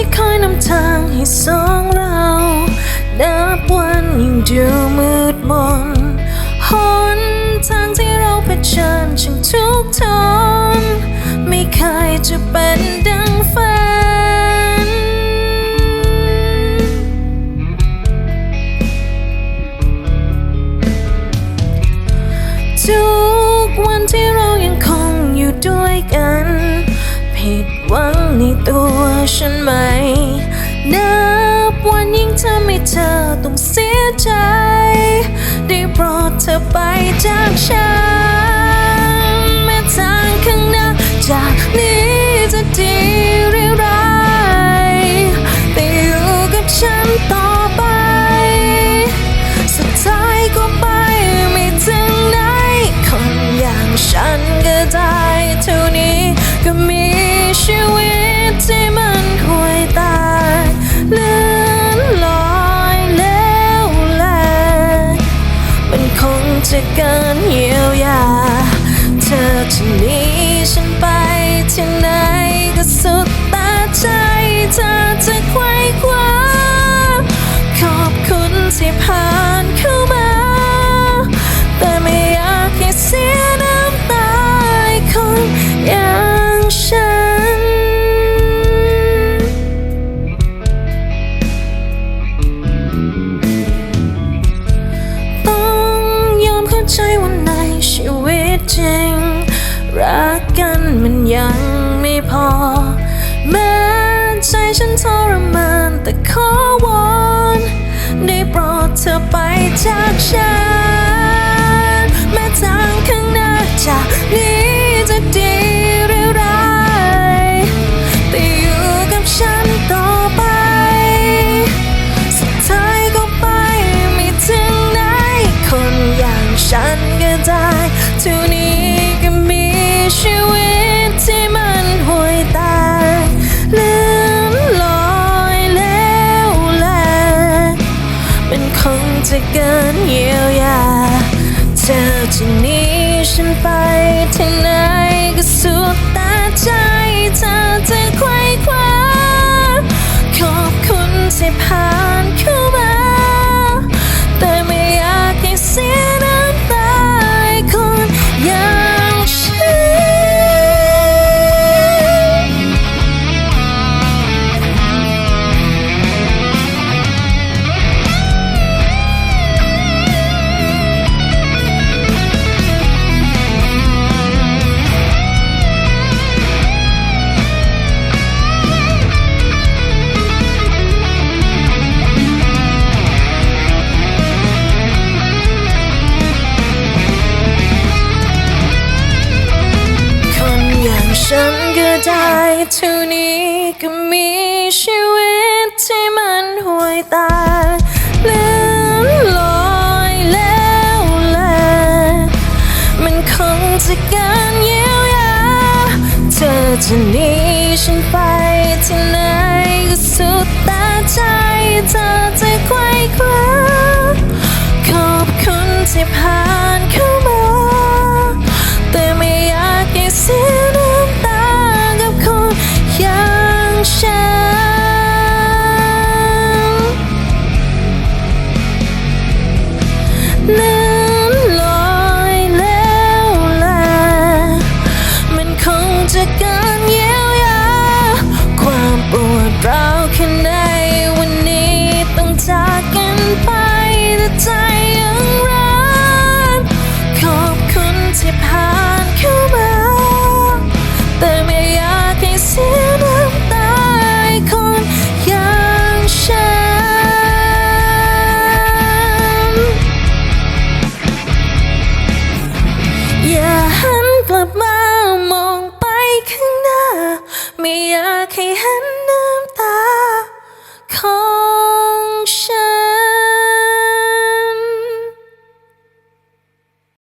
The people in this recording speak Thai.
ที่คอยนำทางให้สองเรานับวันยิ่งดูมืดมนหนทางที่เราเผชิญช่างทุกข์ทนไม่เคยจะเป็นดังฝัน ทุกวันที่เรายังคงอยู่ด้วยกัน ผิดหวัง ตัวฉันไหม นับวันยิ่งทำให้เธอ คงจ จริง รักกันมันยังไม่พอ แม้ใจฉันทรมานแต่ขอวอนได้โปรดเธอไปจากฉัน งจ เท่านี้ก็มีชีวิตที่มันห่วยตายเลื่อนลอยแล้วแลมันคงจะกินเยียวยาเธอจะหนีฉันไปที่ไหนก็สุดต่ใจเธอจะไขว้คว้าขอบคุณที่ผ่า